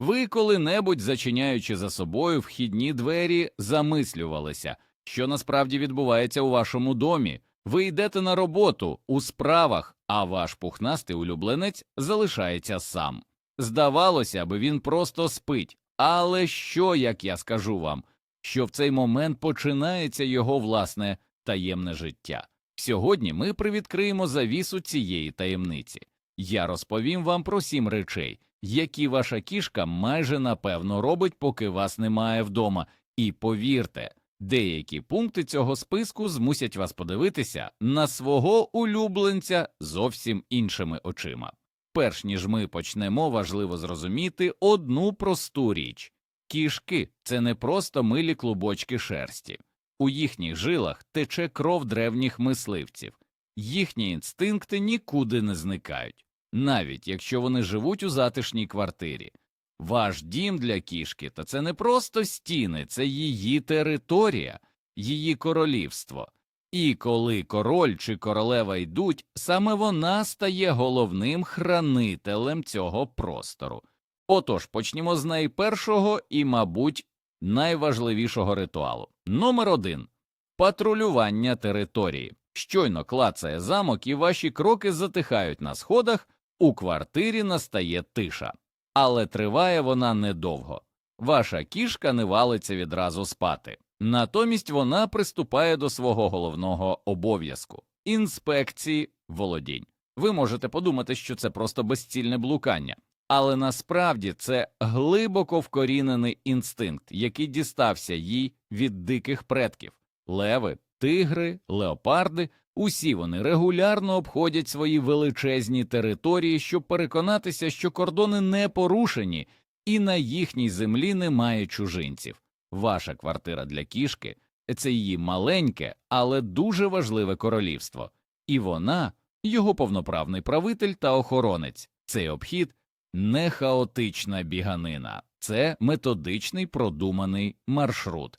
Ви коли-небудь, зачиняючи за собою вхідні двері, замислювалися, що насправді відбувається у вашому домі. Ви йдете на роботу у справах, а ваш пухнастий улюбленець залишається сам. Здавалося би, він просто спить. Але що, як я скажу вам, що в цей момент починається його власне таємне життя? Сьогодні ми привідкриємо завісу цієї таємниці. Я розповім вам про сім речей, які ваша кішка майже напевно робить, поки вас немає вдома, і повірте, деякі пункти цього списку змусять вас подивитися на свого улюбленця зовсім іншими очима. Перш ніж ми почнемо, важливо зрозуміти одну просту річ кішки це не просто милі клубочки шерсті. У їхніх жилах тече кров древніх мисливців, їхні інстинкти нікуди не зникають, навіть якщо вони живуть у затишній квартирі. Ваш дім для кішки це не просто стіни, це її територія, її королівство. І коли король чи королева йдуть, саме вона стає головним хранителем цього простору. Отож, почнімо з найпершого і, мабуть, найважливішого ритуалу. Номер один патрулювання території. Щойно клацає замок, і ваші кроки затихають на сходах, у квартирі настає тиша. Але триває вона недовго. Ваша кішка не валиться відразу спати. Натомість вона приступає до свого головного обов'язку інспекції володінь. Ви можете подумати, що це просто безцільне блукання, але насправді це глибоко вкорінений інстинкт, який дістався їй від диких предків леви, тигри, леопарди. Усі вони регулярно обходять свої величезні території, щоб переконатися, що кордони не порушені і на їхній землі немає чужинців. Ваша квартира для кішки це її маленьке, але дуже важливе королівство, і вона його повноправний правитель та охоронець. Цей обхід не хаотична біганина, це методичний продуманий маршрут.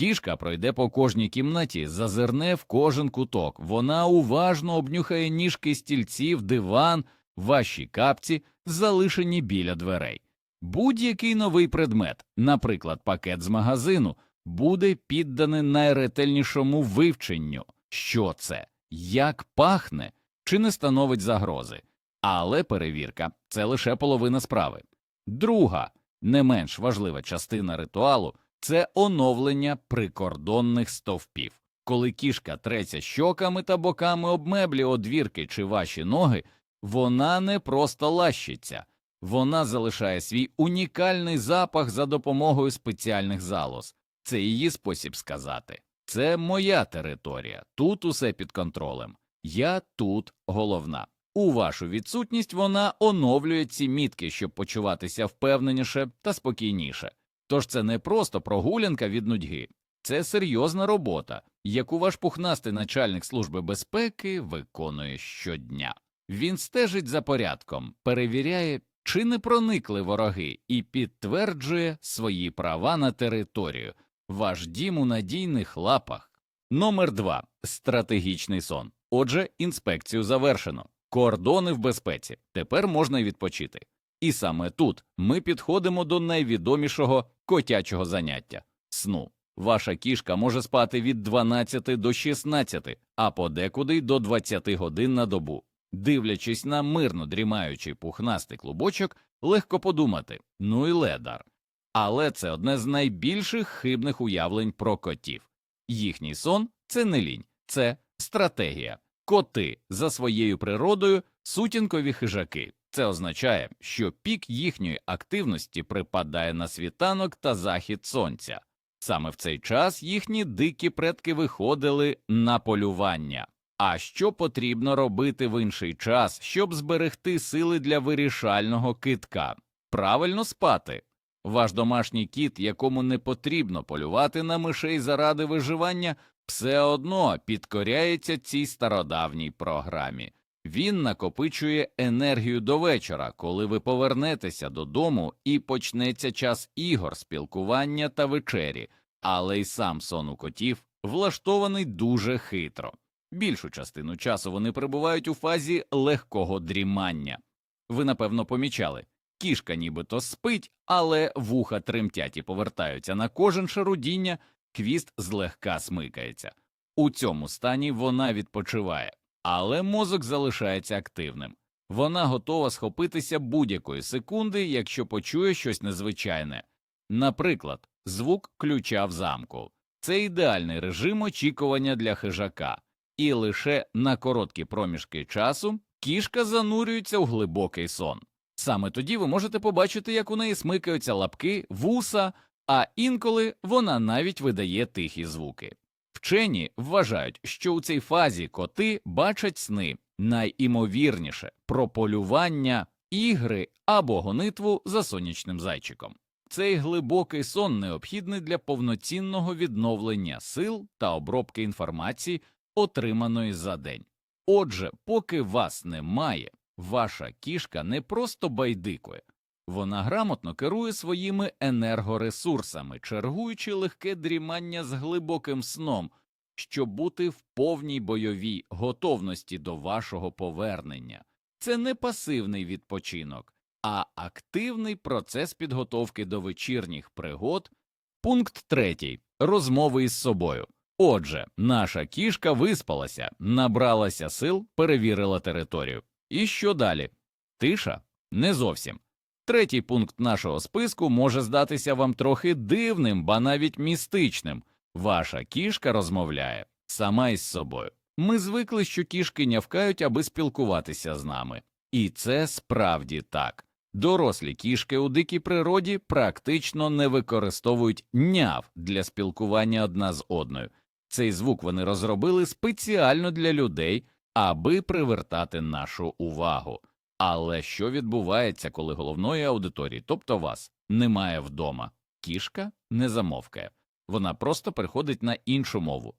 Кішка пройде по кожній кімнаті, зазирне в кожен куток, вона уважно обнюхає ніжки стільців, диван, ваші капці, залишені біля дверей. Будь-який новий предмет, наприклад, пакет з магазину, буде підданий найретельнішому вивченню, що це, як пахне, чи не становить загрози. Але перевірка це лише половина справи. Друга, не менш важлива частина ритуалу це оновлення прикордонних стовпів. Коли кішка треться щоками та боками об меблі, одвірки чи ваші ноги, вона не просто лащиться, вона залишає свій унікальний запах за допомогою спеціальних залоз. Це її спосіб сказати. Це моя територія, тут усе під контролем. Я тут головна. У вашу відсутність вона оновлює ці мітки, щоб почуватися впевненіше та спокійніше. Тож це не просто прогулянка від нудьги, це серйозна робота, яку ваш пухнастий начальник служби безпеки виконує щодня. Він стежить за порядком, перевіряє, чи не проникли вороги, і підтверджує свої права на територію. Ваш дім у надійних лапах. Номер 2. стратегічний сон. Отже, інспекцію завершено. Кордони в безпеці. Тепер можна відпочити. І саме тут ми підходимо до найвідомішого котячого заняття сну. Ваша кішка може спати від 12 до 16, а подекуди до 20 годин на добу. Дивлячись на мирно дрімаючий пухнастий клубочок, легко подумати ну і ледар. Але це одне з найбільших хибних уявлень про котів. Їхній сон це не лінь, це стратегія. Коти за своєю природою сутінкові хижаки. Це означає, що пік їхньої активності припадає на світанок та захід сонця. Саме в цей час їхні дикі предки виходили на полювання. А що потрібно робити в інший час, щоб зберегти сили для вирішального китка? Правильно спати. Ваш домашній кіт, якому не потрібно полювати на мишей заради виживання, все одно підкоряється цій стародавній програмі. Він накопичує енергію до вечора, коли ви повернетеся додому і почнеться час ігор, спілкування та вечері, але й сам сон у котів влаштований дуже хитро. Більшу частину часу вони перебувають у фазі легкого дрімання. Ви напевно помічали Кішка нібито спить, але вуха тремтять і повертаються на кожен шарудіння, хвіст злегка смикається. У цьому стані вона відпочиває, але мозок залишається активним. Вона готова схопитися будь-якої секунди, якщо почує щось незвичайне. Наприклад, звук ключа в замку. Це ідеальний режим очікування для хижака, і лише на короткі проміжки часу кішка занурюється у глибокий сон. Саме тоді ви можете побачити, як у неї смикаються лапки, вуса, а інколи вона навіть видає тихі звуки. Вчені вважають, що у цій фазі коти бачать сни найімовірніше про полювання, ігри або гонитву за сонячним зайчиком. Цей глибокий сон необхідний для повноцінного відновлення сил та обробки інформації, отриманої за день. Отже, поки вас немає, ваша кішка не просто байдикує, вона грамотно керує своїми енергоресурсами, чергуючи легке дрімання з глибоким сном, щоб бути в повній бойовій готовності до вашого повернення. Це не пасивний відпочинок, а активний процес підготовки до вечірніх пригод. Пункт третій. Розмови із собою. Отже, наша кішка виспалася, набралася сил, перевірила територію. І що далі? Тиша? Не зовсім. Третій пункт нашого списку може здатися вам трохи дивним, ба навіть містичним. Ваша кішка розмовляє сама із собою. Ми звикли, що кішки нявкають, аби спілкуватися з нами. І це справді так. Дорослі кішки у дикій природі практично не використовують няв для спілкування одна з одною. Цей звук вони розробили спеціально для людей, аби привертати нашу увагу. Але що відбувається, коли головної аудиторії, тобто вас, немає вдома? Кішка не замовкає, вона просто переходить на іншу мову,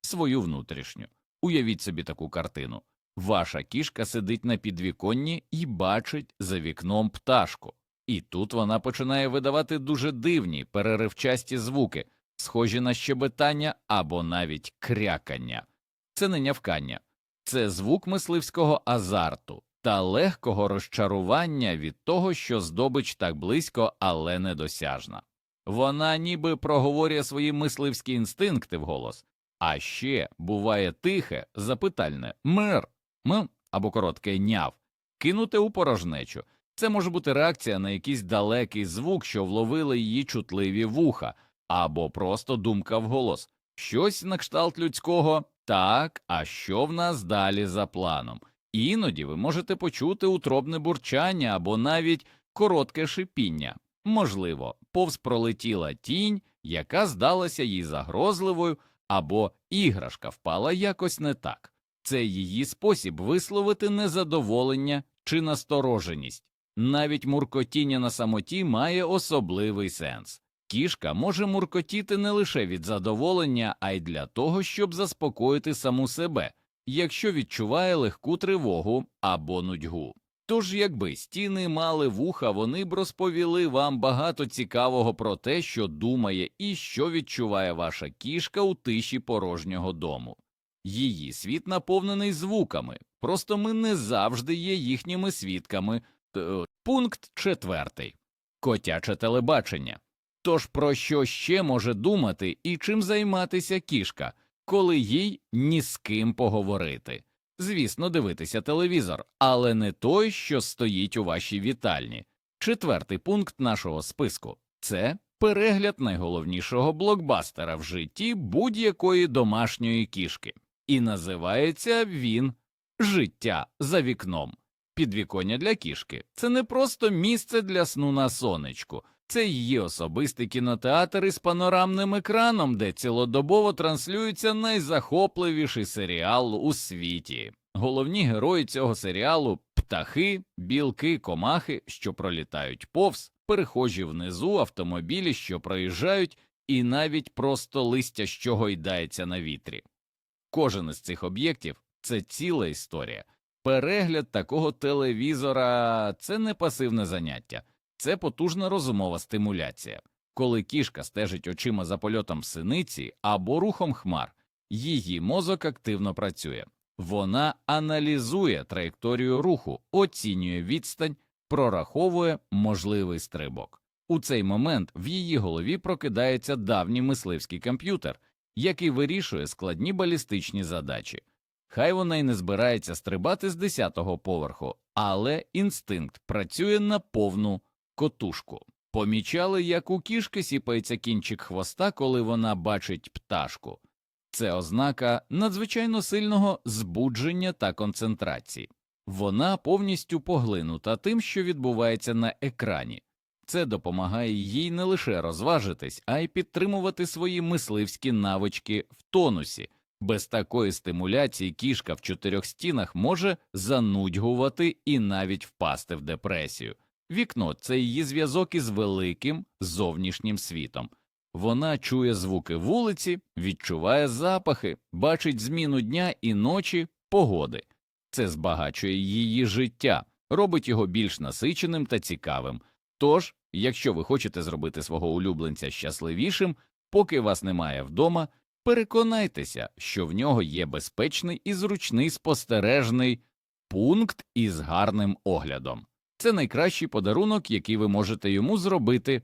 свою внутрішню. Уявіть собі таку картину. Ваша кішка сидить на підвіконні і бачить за вікном пташку. І тут вона починає видавати дуже дивні, переривчасті звуки, схожі на щебетання або навіть крякання. Це не нявкання, це звук мисливського азарту та легкого розчарування від того, що здобич так близько, але недосяжна. Вона ніби проговорює свої мисливські інстинкти вголос, а ще буває тихе, запитальне мир, м або коротке няв, кинуте у порожнечу. Це може бути реакція на якийсь далекий звук, що вловили її чутливі вуха, або просто думка вголос. Щось на кшталт людського так, а що в нас далі за планом? Іноді ви можете почути утробне бурчання або навіть коротке шипіння. Можливо, повз пролетіла тінь, яка здалася їй загрозливою, або іграшка впала якось не так. Це її спосіб висловити незадоволення чи настороженість. Навіть муркотіння на самоті має особливий сенс. Кішка може муркотіти не лише від задоволення, а й для того, щоб заспокоїти саму себе, якщо відчуває легку тривогу або нудьгу. Тож, якби стіни мали вуха, вони б розповіли вам багато цікавого про те, що думає і що відчуває ваша кішка у тиші порожнього дому. Її світ наповнений звуками, просто ми не завжди є їхніми свідками. Т- Пункт четвертий котяче телебачення. Тож про що ще може думати і чим займатися кішка, коли їй ні з ким поговорити? Звісно, дивитися телевізор, але не той, що стоїть у вашій вітальні. Четвертий пункт нашого списку це перегляд найголовнішого блокбастера в житті будь-якої домашньої кішки, і називається він Життя за вікном. Підвіконня для кішки це не просто місце для сну на сонечку, це її особистий кінотеатр із панорамним екраном, де цілодобово транслюється найзахопливіший серіал у світі. Головні герої цього серіалу птахи, білки, комахи, що пролітають повз, перехожі внизу, автомобілі, що проїжджають, і навіть просто листя, що гойдається на вітрі. Кожен із цих об'єктів це ціла історія. Перегляд такого телевізора це не пасивне заняття, це потужна розумова стимуляція. Коли кішка стежить очима за польотом синиці або рухом хмар, її мозок активно працює. Вона аналізує траєкторію руху, оцінює відстань, прораховує можливий стрибок. У цей момент в її голові прокидається давній мисливський комп'ютер, який вирішує складні балістичні задачі. Хай вона й не збирається стрибати з 10-го поверху, але інстинкт працює на повну котушку. Помічали, як у кішки сіпається кінчик хвоста, коли вона бачить пташку. Це ознака надзвичайно сильного збудження та концентрації. Вона повністю поглинута тим, що відбувається на екрані. Це допомагає їй не лише розважитись, а й підтримувати свої мисливські навички в тонусі. Без такої стимуляції кішка в чотирьох стінах може занудьгувати і навіть впасти в депресію. Вікно це її зв'язок із великим зовнішнім світом. Вона чує звуки вулиці, відчуває запахи, бачить зміну дня і ночі, погоди. Це збагачує її життя, робить його більш насиченим та цікавим. Тож, якщо ви хочете зробити свого улюбленця щасливішим, поки вас немає вдома, переконайтеся, що в нього є безпечний і зручний спостережний пункт із гарним оглядом. Це найкращий подарунок, який ви можете йому зробити.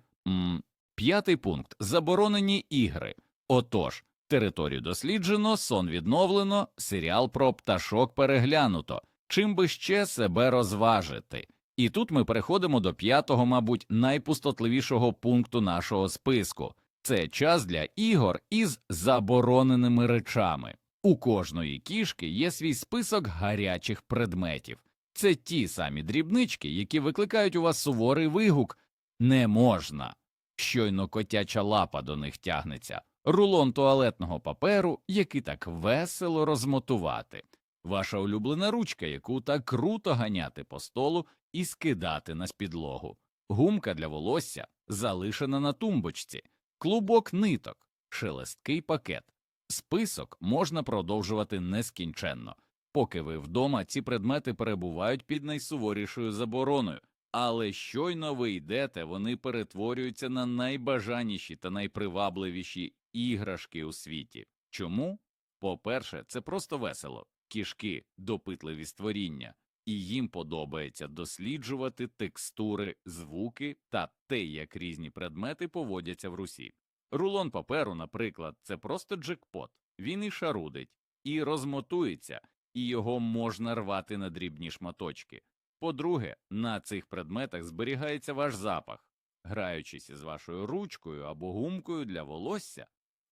П'ятий пункт заборонені ігри. Отож, територію досліджено, сон відновлено, серіал про пташок переглянуто. Чим би ще себе розважити? І тут ми переходимо до п'ятого, мабуть, найпустотливішого пункту нашого списку це час для ігор із забороненими речами. У кожної кішки є свій список гарячих предметів. Це ті самі дрібнички, які викликають у вас суворий вигук не можна. Щойно котяча лапа до них тягнеться, рулон туалетного паперу, який так весело розмотувати, ваша улюблена ручка, яку так круто ганяти по столу і скидати на спідлогу, гумка для волосся, залишена на тумбочці, клубок ниток, шелесткий пакет. Список можна продовжувати нескінченно. Поки ви вдома, ці предмети перебувають під найсуворішою забороною, але щойно ви йдете, вони перетворюються на найбажаніші та найпривабливіші іграшки у світі. Чому? По-перше, це просто весело, кішки, допитливі створіння, і їм подобається досліджувати текстури, звуки та те, як різні предмети поводяться в русі. Рулон паперу, наприклад, це просто джекпот, він і шарудить, і розмотується, і його можна рвати на дрібні шматочки. По-друге, на цих предметах зберігається ваш запах. Граючись із вашою ручкою або гумкою для волосся,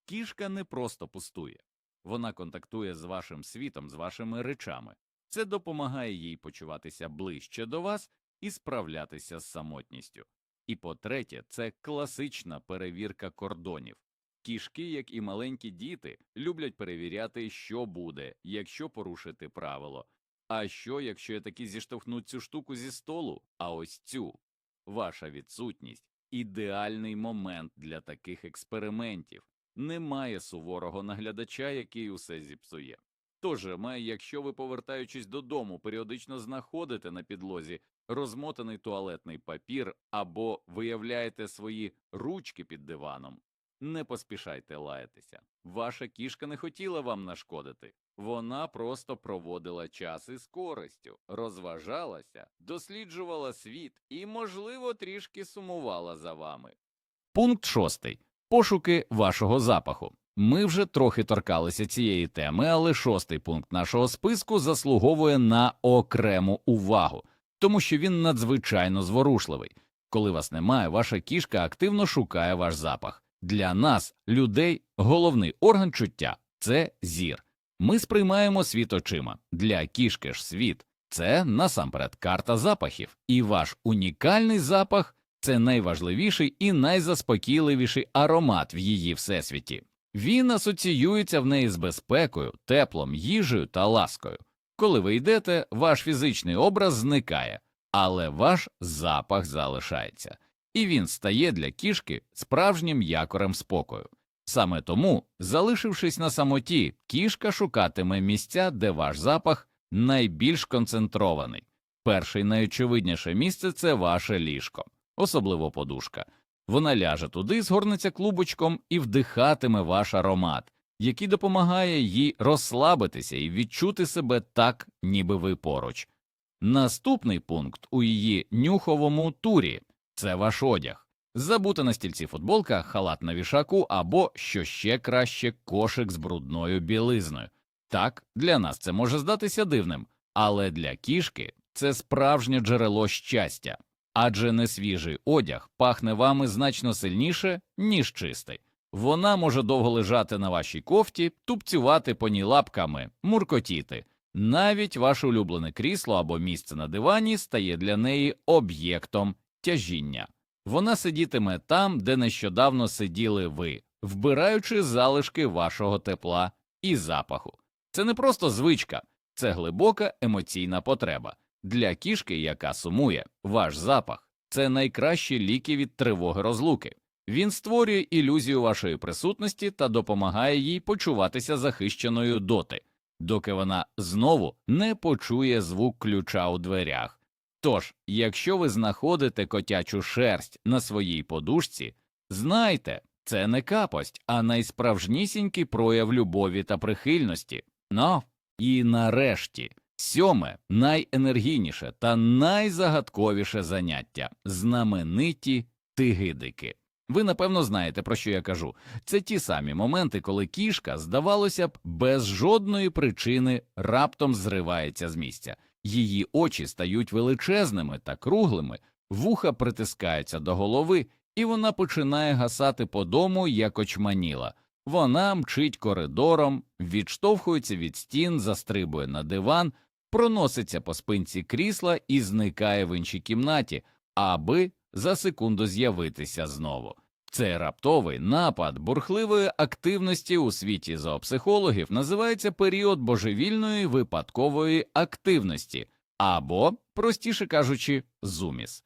кішка не просто пустує, вона контактує з вашим світом, з вашими речами. Це допомагає їй почуватися ближче до вас і справлятися з самотністю. І по третє, це класична перевірка кордонів. Кішки, як і маленькі діти, люблять перевіряти, що буде, якщо порушити правило. А що, якщо я таки зіштовхну цю штуку зі столу, а ось цю? Ваша відсутність ідеальний момент для таких експериментів. Немає суворого наглядача, який усе зіпсує. Тож, якщо ви, повертаючись додому, періодично знаходите на підлозі розмотаний туалетний папір або виявляєте свої ручки під диваном, не поспішайте лаятися. Ваша кішка не хотіла вам нашкодити. Вона просто проводила час із користю, розважалася, досліджувала світ і, можливо, трішки сумувала за вами. Пункт шостий. Пошуки вашого запаху. Ми вже трохи торкалися цієї теми, але шостий пункт нашого списку заслуговує на окрему увагу, тому що він надзвичайно зворушливий. Коли вас немає, ваша кішка активно шукає ваш запах. Для нас, людей, головний орган чуття це зір. Ми сприймаємо світ очима. Для кішки ж світ це насамперед карта запахів, і ваш унікальний запах це найважливіший і найзаспокійливіший аромат в її всесвіті. Він асоціюється в неї з безпекою, теплом, їжею та ласкою. Коли ви йдете, ваш фізичний образ зникає, але ваш запах залишається, і він стає для кішки справжнім якорем спокою. Саме тому, залишившись на самоті, кішка шукатиме місця, де ваш запах найбільш концентрований. Перше і найочевидніше місце це ваше ліжко, особливо подушка. Вона ляже туди, згорнеться клубочком і вдихатиме ваш аромат, який допомагає їй розслабитися і відчути себе так, ніби ви поруч. Наступний пункт у її нюховому турі це ваш одяг. Забута на стільці футболка, халат на вішаку або, що ще краще, кошик з брудною білизною. Так, для нас це може здатися дивним, але для кішки це справжнє джерело щастя, адже несвіжий одяг пахне вами значно сильніше, ніж чистий. Вона може довго лежати на вашій кофті, тупцювати по ній лапками, муркотіти. Навіть ваше улюблене крісло або місце на дивані стає для неї об'єктом тяжіння. Вона сидітиме там, де нещодавно сиділи ви, вбираючи залишки вашого тепла і запаху. Це не просто звичка, це глибока емоційна потреба. Для кішки, яка сумує, ваш запах це найкращі ліки від тривоги розлуки. Він створює ілюзію вашої присутності та допомагає їй почуватися захищеною доти, доки вона знову не почує звук ключа у дверях. Тож, якщо ви знаходите котячу шерсть на своїй подушці, знайте, це не капость, а найсправжнісінький прояв любові та прихильності. Ну, і нарешті, сьоме, найенергійніше та найзагадковіше заняття знамениті тигидики. Ви напевно знаєте, про що я кажу. Це ті самі моменти, коли кішка, здавалося б, без жодної причини раптом зривається з місця. Її очі стають величезними та круглими, вуха притискаються до голови, і вона починає гасати по дому, як очманіла. Вона мчить коридором, відштовхується від стін, застрибує на диван, проноситься по спинці крісла і зникає в іншій кімнаті, аби за секунду з'явитися знову. Цей раптовий напад бурхливої активності у світі зоопсихологів називається період божевільної випадкової активності або, простіше кажучи, зуміс.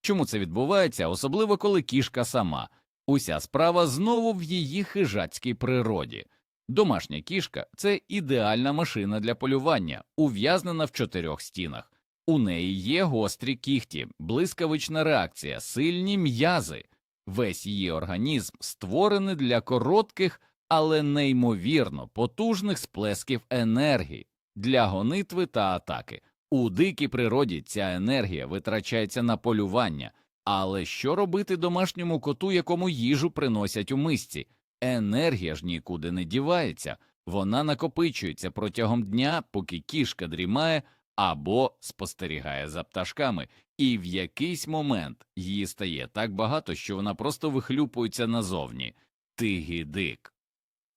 Чому це відбувається, особливо коли кішка сама? Уся справа знову в її хижацькій природі. Домашня кішка це ідеальна машина для полювання, ув'язнена в чотирьох стінах. У неї є гострі кіхті, блискавична реакція, сильні м'язи. Весь її організм створений для коротких, але неймовірно потужних сплесків енергії для гонитви та атаки. У дикій природі ця енергія витрачається на полювання. Але що робити домашньому коту, якому їжу приносять у мисці? Енергія ж нікуди не дівається, вона накопичується протягом дня, поки кішка дрімає або спостерігає за пташками, і в якийсь момент її стає так багато, що вона просто вихлюпується назовні. Тигідик.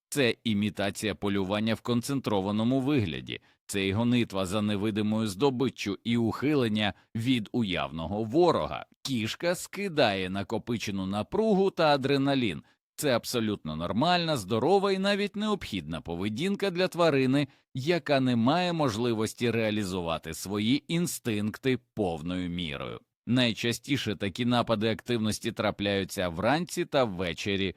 Це імітація полювання в концентрованому вигляді, це й гонитва за невидимою здобиччю і ухилення від уявного ворога. Кішка скидає накопичену напругу та адреналін. Це абсолютно нормальна, здорова і навіть необхідна поведінка для тварини, яка не має можливості реалізувати свої інстинкти повною мірою. Найчастіше такі напади активності трапляються вранці та ввечері,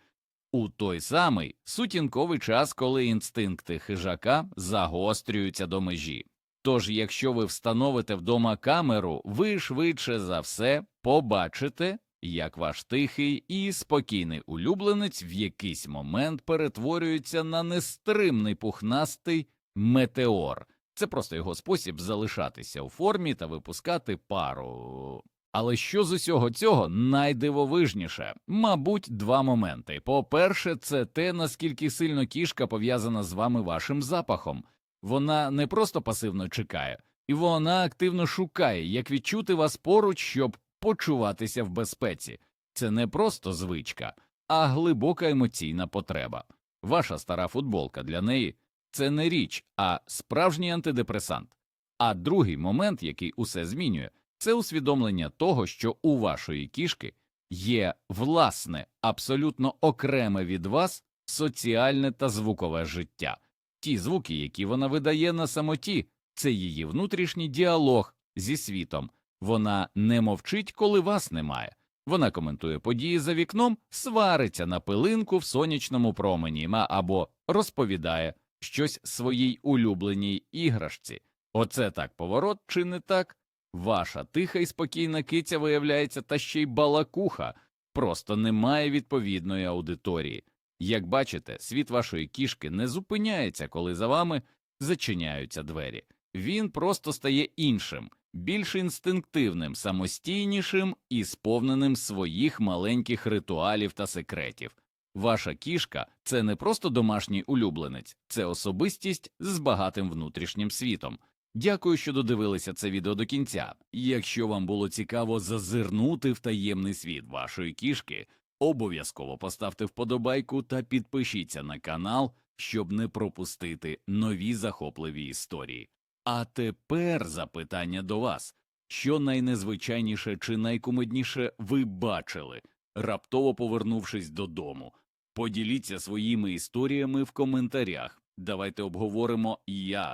у той самий сутінковий час, коли інстинкти хижака загострюються до межі. Тож, якщо ви встановите вдома камеру, ви швидше за все побачите, як ваш тихий і спокійний улюбленець в якийсь момент перетворюється на нестримний пухнастий метеор. Це просто його спосіб залишатися у формі та випускати пару. Але що з усього цього найдивовижніше? Мабуть, два моменти. По-перше, це те, наскільки сильно кішка пов'язана з вами вашим запахом. Вона не просто пасивно чекає, і вона активно шукає, як відчути вас поруч, щоб почуватися в безпеці. Це не просто звичка, а глибока емоційна потреба. Ваша стара футболка для неї це не річ, а справжній антидепресант. А другий момент, який усе змінює, це усвідомлення того, що у вашої кішки є власне, абсолютно окреме від вас соціальне та звукове життя. Ті звуки, які вона видає на самоті, це її внутрішній діалог зі світом. Вона не мовчить, коли вас немає. Вона коментує події за вікном, свариться на пилинку в сонячному промені або розповідає щось своїй улюбленій іграшці. Оце так поворот, чи не так? Ваша тиха і спокійна киця виявляється, та ще й балакуха, просто немає відповідної аудиторії. Як бачите, світ вашої кішки не зупиняється, коли за вами зачиняються двері. Він просто стає іншим, більш інстинктивним, самостійнішим і сповненим своїх маленьких ритуалів та секретів. Ваша кішка це не просто домашній улюбленець, це особистість з багатим внутрішнім світом. Дякую, що додивилися це відео до кінця. Якщо вам було цікаво зазирнути в таємний світ вашої кішки, обов'язково поставте вподобайку та підпишіться на канал, щоб не пропустити нові захопливі історії. А тепер запитання до вас: що найнезвичайніше чи найкумедніше ви бачили, раптово повернувшись додому? Поділіться своїми історіями в коментарях. Давайте обговоримо, як